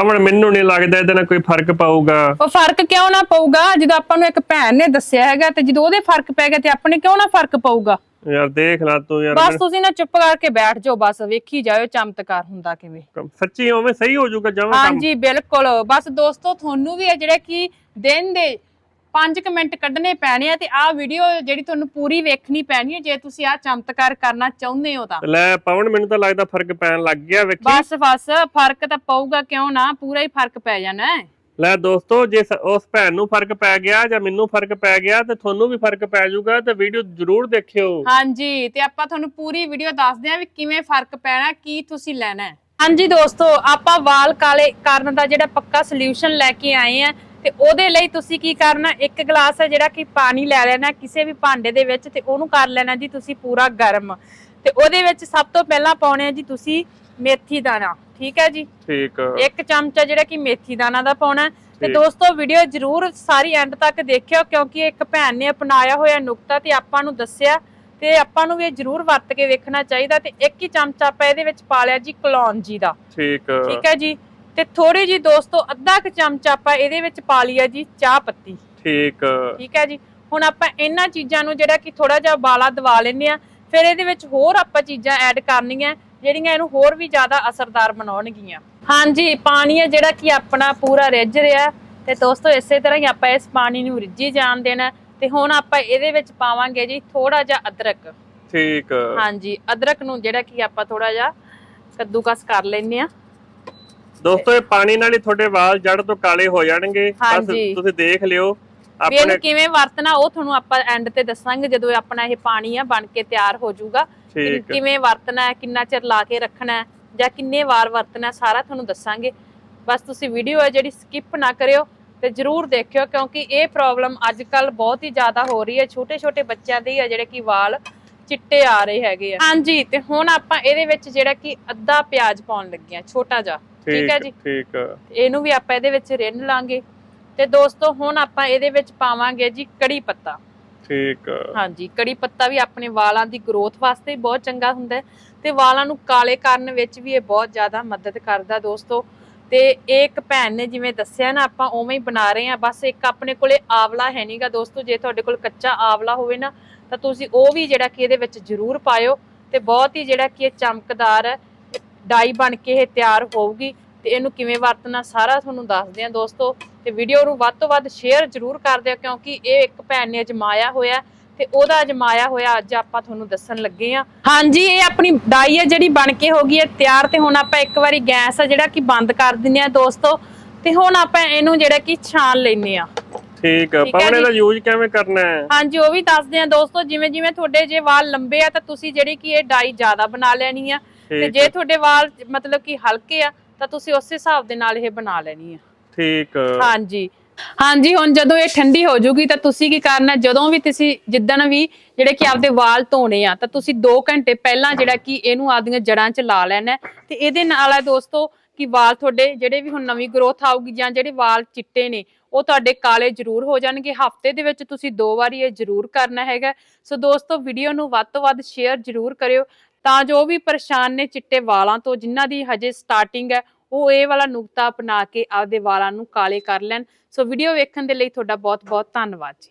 ਅਮਨ ਮੈਨੂੰ ਨਹੀਂ ਲੱਗਦਾ ਇਹਦੇ ਨਾਲ ਕੋਈ ਫ਼ਰਕ ਪਊਗਾ। ਉਹ ਫ਼ਰਕ ਕਿਉਂ ਨਾ ਪਊਗਾ? ਜਦੋਂ ਆਪਾਂ ਨੂੰ ਇੱਕ ਭੈਣ ਨੇ ਦੱਸਿਆ ਹੈਗਾ ਤੇ ਜਦੋਂ ਉਹਦੇ ਫ਼ਰਕ ਪੈ ਗਿਆ ਤੇ ਆਪਣੇ ਕਿਉਂ ਨਾ ਫ਼ਰਕ ਪਊਗਾ? ਯਾਰ ਦੇਖ ਲੈ ਤੂੰ ਯਾਰ ਬਸ ਤੁਸੀਂ ਨਾ ਚੁੱਪ ਕਰਕੇ ਬੈਠ ਜਾਓ ਬਸ ਵੇਖੀ ਜਾਇਓ ਚਮਤਕਾਰ ਹੁੰਦਾ ਕਿਵੇਂ। ਸੱਚੀ ਉਵੇਂ ਸਹੀ ਹੋ ਜਾਊਗਾ ਜਮਾਂ ਕੰਮ। ਹਾਂਜੀ ਬਿਲਕੁਲ। ਬਸ ਦੋਸਤੋ ਤੁਹਾਨੂੰ ਵੀ ਇਹ ਜਿਹੜਾ ਕਿ ਦਿਨ ਦੇ 5 ਮਿੰਟ ਕੱਢਣੇ ਪੈਣੇ ਆ ਤੇ ਆਹ ਵੀਡੀਓ ਜਿਹੜੀ ਤੁਹਾਨੂੰ ਪੂਰੀ ਵੇਖਣੀ ਪੈਣੀ ਹੈ ਜੇ ਤੁਸੀਂ ਆਹ ਚਮਤਕਾਰ ਕਰਨਾ ਚਾਹੁੰਦੇ ਹੋ ਤਾਂ। ਲੈ ਪਵਨ ਮੈਨੂੰ ਤਾਂ ਲੱਗਦਾ ਫ਼ਰਕ ਪੈਣ ਲੱਗ ਗਿਆ ਵੇਖੀ। ਬਸ ਬਸ ਫ਼ਰਕ ਤਾਂ ਪਊਗਾ ਕਿਉਂ ਨਾ? ਪੂਰਾ ਹੀ ਫ਼ਰਕ ਪੈ ਜਾਣਾ ਹੈ। ਲੈ ਦੋਸਤੋ ਜੇ ਉਸ ਭੈਣ ਨੂੰ ਫ਼ਰਕ ਪੈ ਗਿਆ ਜਾਂ ਮੈਨੂੰ ਫ਼ਰਕ ਪੈ ਗਿਆ ਤੇ ਤੁਹਾਨੂੰ ਵੀ ਫ਼ਰਕ ਪੈ ਜਾਊਗਾ ਤੇ ਵੀਡੀਓ ਜ਼ਰੂਰ ਦੇਖਿਓ। ਹਾਂਜੀ ਤੇ ਆਪਾਂ ਤੁਹਾਨੂੰ ਪੂਰੀ ਵੀਡੀਓ ਦੱਸਦੇ ਹਾਂ ਵੀ ਕਿਵੇਂ ਫ਼ਰਕ ਪੈਣਾ ਕੀ ਤੁਸੀਂ ਲੈਣਾ ਹਾਂਜੀ ਦੋਸਤੋ ਆਪਾਂ ਵਾਲ ਕਾਲੇ ਕਰਨ ਦਾ ਜਿਹੜਾ ਪੱਕਾ ਸੋਲੂਸ਼ਨ ਲੈ ਕੇ ਆਏ ਆ ਤੇ ਉਹਦੇ ਲਈ ਤੁਸੀਂ ਕੀ ਕਰਨਾ? ਇੱਕ ਗਲਾਸ ਹੈ ਜਿਹੜਾ ਕਿ ਪਾਣੀ ਲੈ ਲੈਣਾ ਕਿਸੇ ਵੀ ਭਾਂਡੇ ਦੇ ਵਿੱਚ ਤੇ ਉਹਨੂੰ ਕਰ ਲੈਣਾ ਜੀ ਤੁਸੀਂ ਪੂਰਾ ਗਰਮ। ਤੇ ਉਹਦੇ ਵਿੱਚ ਸਭ ਤੋਂ ਪਹਿਲਾਂ ਪਾਉਣੇ ਆ ਜੀ ਤੁਸੀਂ ਮੇਥੀ ਦਾਣਾ ਠੀਕ ਹੈ ਜੀ? ਠੀਕ। ਇੱਕ ਚਮਚਾ ਜਿਹੜਾ ਕਿ ਮੇਥੀ ਦਾਣਾ ਦਾ ਪਾਉਣਾ। ਤੇ। ਦੋਸਤੋ ਵੀਡੀਓ ਜਰੂਰ ਸਾਰੀ ਐਂਡ ਤੱਕ ਦੇਖਿਓ ਕਿਉਂਕਿ ਇੱਕ ਭੈਣ ਨੇ ਅਪਣਾਇਆ ਹੋਇਆ ਨੁਕਤਾ ਤੇ ਆਪਾਂ ਨੂੰ ਦੱਸਿਆ। ਤੇ ਆਪਾਂ ਨੂੰ ਵੀ ਇਹ ਜਰੂਰ ਵਰਤ ਕੇ ਵੇਖਣਾ ਚਾਹੀਦਾ। ਤੇ ਇੱਕ ਹੀ ਚਮਚਾ ਆਪਾਂ ਇਹਦੇ ਵਿੱਚ ਪਾ ਲਿਆ ਜੀ ਕਲੌਂਜੀ ਦਾ। ਠੀਕ। ਠੀਕ ਹੈ ਜੀ? ਤੇ ਥੋੜੀ ਜੀ ਦੋਸਤੋ ਅੱਧਾ ਕੁ ਚਮਚਾ ਆਪਾਂ ਇਹਦੇ ਵਿੱਚ ਪਾ ਲਿਆ ਜੀ ਚਾਹ ਪੱਤੀ। ਠੀਕ। ਠੀਕ ਹੈ ਜੀ? ਹੁਣ ਆਪਾਂ ਇਹਨਾਂ ਚੀਜ਼ਾਂ ਨੂੰ ਜਿਹੜਾ ਕਿ ਥੋੜਾ ਜਿਹਾ ਉਬਾਲਾ ਦਵਾ ਲੈਂਦੇ ਆ ਫਿਰ ਇਹਦੇ ਵਿੱਚ ਹੋਰ ਆਪਾਂ ਚੀਜ਼ਾਂ ਐਡ ਕਰਨੀਆਂ ਜਿਹੜੀਆਂ ਇਹਨੂੰ ਹੋਰ ਵੀ ਜ਼ਿਆਦਾ ਅਸਰਦਾਰ ਬਣਾਉਣਗੀਆਂ। ਹਾਂਜੀ ਪਾਣੀ ਹੈ ਜਿਹੜਾ ਕਿ ਆਪਣਾ ਪੂਰਾ ਰਿੱਝ ਰਿਹਾ ਤੇ ਦੋਸਤੋ ਇਸੇ ਤਰ੍ਹਾਂ ਹੀ ਆਪਾਂ ਇਸ ਪਾਣੀ ਨੂੰ ਰਿੱਝੀ ਜਾਣ ਦੇਣਾ ਤੇ ਹੁਣ ਆਪਾਂ ਇਹਦੇ ਵਿੱਚ ਪਾਵਾਂਗੇ ਜੀ ਥੋੜਾ ਜਿਹਾ ਅਦਰਕ। ਠੀਕ। ਹਾਂਜੀ ਅਦਰਕ ਨੂੰ ਜਿਹੜਾ ਕਿ ਆਪਾਂ ਥੋੜਾ ਜਿਹਾ ਕੱਦੂਕਸ ਕਰ ਲੈਂਦੇ ਆ ਦੋਸਤੋ ਇਹ ਪਾਣੀ ਨਾਲ ਹੀ ਤੁਹਾਡੇ ਵਾਲ ਜੜ ਤੋਂ ਕਾਲੇ ਹੋ ਜਾਣਗੇ। ਬਸ ਹਾਂਜੀ। ਤੁਸੀਂ ਦੇਖ ਲਿਓ ਵੀ ਇਹਨੂੰ ਆਪਣੇ ਕਿਵੇਂ ਵਰਤਣਾ ਉਹ ਤੁਹਾਨੂੰ ਆਪਾਂ ਐਂਡ ਤੇ ਦੱਸਾਂਗੇ ਜਦੋਂ ਆਪਣਾ ਇਹ ਪਾਣੀ ਆ ਬਣ ਕੇ ਤਿਆਰ ਹੋ ਜਾਊਗਾ। ਠੀਕ ਕਿਵੇਂ ਵਰਤਣਾ ਹੈ ਕਿੰਨਾ ਚਿਰ ਲਾ ਕੇ ਰੱਖਣਾ ਹੈ ਜਾਂ ਕਿੰਨੇ ਵਾਰ ਵਰਤਣਾ ਹੈ, ਸਾਰਾ ਤੁਹਾਨੂੰ ਦੱਸਾਂਗੇ। ਬਸ ਤੁਸੀਂ ਵੀਡੀਓ ਹੈ ਜਿਹੜੀ ਸਕਿਪ ਨਾ ਕਰਿਓ ਤੇ ਜਰੂਰ ਦੇਖਿਓ ਕਿਉਂਕਿ ਇਹ ਪ੍ਰੋਬਲਮ ਅੱਜ ਕੱਲ ਬਹੁਤ ਹੀ ਜ਼ਿਆਦਾ ਹੋ ਰਹੀ ਹੈ। ਛੋਟੇ ਛੋਟੇ ਬੱਚਿਆਂ ਦੇ ਹੀ ਆ ਜਿਹੜੇ ਕਿ ਵਾਲ ਚਿੱਟੇ ਆ ਰਹੇ ਹੈਗੇ ਆ। ਹਾਂਜੀ ਤੇ ਹੁਣ ਆਪਾਂ ਇਹਦੇ ਵਿੱਚ ਜਿਹੜਾ ਕਿ ਅੱਧਾ ਪਿਆਜ਼ ਪਾਉਣ ਲੱਗੇ ਆ ਛੋਟਾ ਜਿਹਾ। ਠੀਕ ਹੈ ਜੀ? ਠੀਕ। ਇਹਨੂੰ ਵੀ ਆਪਾਂ ਇਹਦੇ ਵਿੱਚ ਰਿੰਨ ਲਾਂਗੇ। ਤੇ ਦੋਸਤੋ ਹੁਣ ਆਪਾਂ ਇਹਦੇ ਵਿੱਚ ਪਾਵਾਂਗੇ ਜੀ ਕੜੀ ਪੱਤਾ। ਠੀਕ। ਹਾਂਜੀ ਕੜੀ ਪੱਤਾ ਵੀ ਆਪਣੇ ਵਾਲਾਂ ਦੀ ਗਰੋਥ ਵਾਸਤੇ ਬਹੁਤ ਚੰਗਾ ਹੁੰਦਾ ਤੇ ਵਾਲਾਂ ਨੂੰ ਕਾਲੇ ਕਰਨ ਵਿੱਚ ਵੀ ਇਹ ਬਹੁਤ ਜ਼ਿਆਦਾ ਮਦਦ ਕਰਦਾ ਦੋਸਤੋ। ਤੇ ਇੱਕ ਭੈਣ ਨੇ ਜਿਵੇਂ ਦੱਸਿਆ ਨਾ ਆਪਾਂ ਉਵੇਂ ਹੀ ਬਣਾ ਰਹੇ ਆ ਬਸ ਇੱਕ ਆਪਣੇ ਕੋਲੇ ਆਵਲਾ ਹੈ ਨਹੀਂਗਾ ਦੋਸਤੋ। ਜੇ ਤੁਹਾਡੇ ਕੋਲ ਕੱਚਾ ਆਵਲਾ ਹੋਵੇ ਨਾ ਤਾਂ ਤੁਸੀਂ ਉਹ ਵੀ ਜਿਹੜਾ ਕਿ ਇਹਦੇ ਵਿੱਚ ਜ਼ਰੂਰ ਪਾਇਓ ਤੇ ਬਹੁਤ ਹੀ ਜਿਹੜਾ ਕਿ ਇਹ ਚਮਕਦਾਰ ਡਾਈ ਬਣ ਕੇ ਇਹ ਤਿਆਰ ਹੋਊਗੀ ਤੇ ਇਹਨੂੰ ਕਿਵੇਂ ਵਰਤਣਾ ਸਾਰਾ ਤੁਹਾਨੂੰ ਦੱਸਦੇ ਆ ਦੋਸਤੋ ਤੇ ਵੀਡੀਓ ਨੂੰ ਵੱਧ ਤੋਂ ਵੱਧ ਸ਼ੇਅਰ ਜ਼ਰੂਰ ਕਰ ਦਿਓ ਕਿਉਂਕਿ ਇਹ ਇੱਕ ਭੈਣ ਨੇ ਅਜਮਾਇਆ ਹੋਇਆ ਤੇ ਉਹਦਾ ਅਜਮਾਇਆ ਹੋਇਆ ਅੱਜ ਆਪਾਂ ਤੁਹਾਨੂੰ ਦੱਸਣ ਲੱਗੇ ਆ ਹਾਂਜੀ, ਇਹ ਆਪਣੀ ਡਾਈ ਹੈ ਜਿਹੜੀ ਬਣ ਕੇ ਹੋ ਗਈ ਹੈ ਤਿਆਰ ਤੇ ਹੁਣ ਆਪਾਂ ਇੱਕ ਵਾਰੀ ਗੈਸ ਆ ਜਿਹੜਾ ਕਿ ਬੰਦ ਕਰ ਦਿੰਨੇ ਆ ਦੋਸਤੋ ਤੇ ਹੁਣ ਆਪਾਂ ਇਹਨੂੰ ਜਿਹੜਾ ਕਿ ਛਾਣ ਲੈਨੇ ਆ ਠੀਕ ਹੈ ਪਵਨ। ਇਹਦਾ ਯੂਜ਼ ਕਿਵੇਂ ਕਰਨਾ ਹੈ? ਹਾਂਜੀ ਉਹ ਵੀ ਦੱਸਦੇ ਆ ਦੋਸਤੋ ਜਿਵੇਂ ਜਿਵੇਂ ਤੁਹਾਡੇ ਜੇ ਵਾਲ ਲੰਬੇ ਆ ਤਾਂ ਤੁਸੀਂ ਜਿਹੜੀ ਕਿ ਇਹ ਡਾਈ ਜ਼ਿਆਦਾ ਬਣਾ ਲੈਣੀ ਆ। ਤੇ ਜੇ ਤੁਹਾਡੇ ਵਾਲ ਮਤਲਬ ਕਿ ਹਲਕੇ ਆ ਤਾਂ ਤੁਸੀਂ ਉਸੇ ਹਿਸਾਬ ਦੇ ਨਾਲ ਇਹ ਬਣਾ ਲੈਣੀ ਆ। ਠੀਕ ਹਾਂਜੀ। ਹਾਂਜੀ, ਹੁਣ ਜਦੋਂ ਇਹ ਠੰਡੀ ਹੋ ਜਾਊਗੀ ਤਾਂ ਤੁਸੀਂ ਕੀ ਕਰਨਾ? ਜਦੋਂ ਵੀ ਤੁਸੀਂ ਜਿੱਦਣ ਵੀ ਜਿਹੜੇ ਕਿ ਆਪਦੇ ਵਾਲ ਧੋਣੇ ਆ, ਤਾਂ ਤੁਸੀਂ 2 ਘੰਟੇ ਪਹਿਲਾਂ ਜਿਹੜਾ ਕਿ ਇਹਨੂੰ ਆਪਦੀਆਂ ਜੜਾਂ 'ਚ ਲਾ ਲੈਣਾ ਤੇ ਇਹਦੇ ਨਾਲ ਆ ਦੋਸਤੋ ਕਿ ਵਾਲ ਤੁਹਾਡੇ ਜਿਹੜੇ ਵੀ ਹੁਣ ਨਵੀਂ ਗਰੋਥ ਆਊਗੀ ਜਾਂ ਜਿਹੜੇ ਵਾਲ ਚਿੱਟੇ ਨੇ, ਉਹ ਤੁਹਾਡੇ ਕਾਲੇ ਜ਼ਰੂਰ ਹੋ ਜਾਣਗੇ। ਹਫ਼ਤੇ ਦੇ ਵਿੱਚ ਤੁਸੀਂ ਦੋ ਵਾਰੀ ਇਹ ਜ਼ਰੂਰ ਕਰਨਾ ਹੈਗਾ। ਸੋ ਦੋਸਤੋ ਵੀਡੀਓ ਨੂੰ ਵੱਧ ਤੋਂ ਵੱਧ ਸ਼ੇਅਰ ਜ਼ਰੂਰ ਕਰਿਓ। ਤਾਂ ਜੋ ਵੀ ਪਰੇਸ਼ਾਨ ਨੇ ਚਿੱਟੇ ਵਾਲਾਂ ਤੋਂ, ਜਿਨ੍ਹਾਂ ਦੀ ਹਜੇ ਸਟਾਰਟਿੰਗ ਹੈ, ਉਹ ਇਹ ਵਾਲਾ ਨੁਕਤਾ ਅਪਣਾ ਕੇ ਆਪਦੇ ਵਾਲਾਂ ਨੂੰ ਕਾਲੇ ਕਰ ਲੈਣ। ਸੋ ਵੀਡੀਓ ਵੇਖਣ ਦੇ ਲਈ ਤੁਹਾਡਾ ਬਹੁਤ ਬਹੁਤ ਧੰਨਵਾਦ ਜੀ।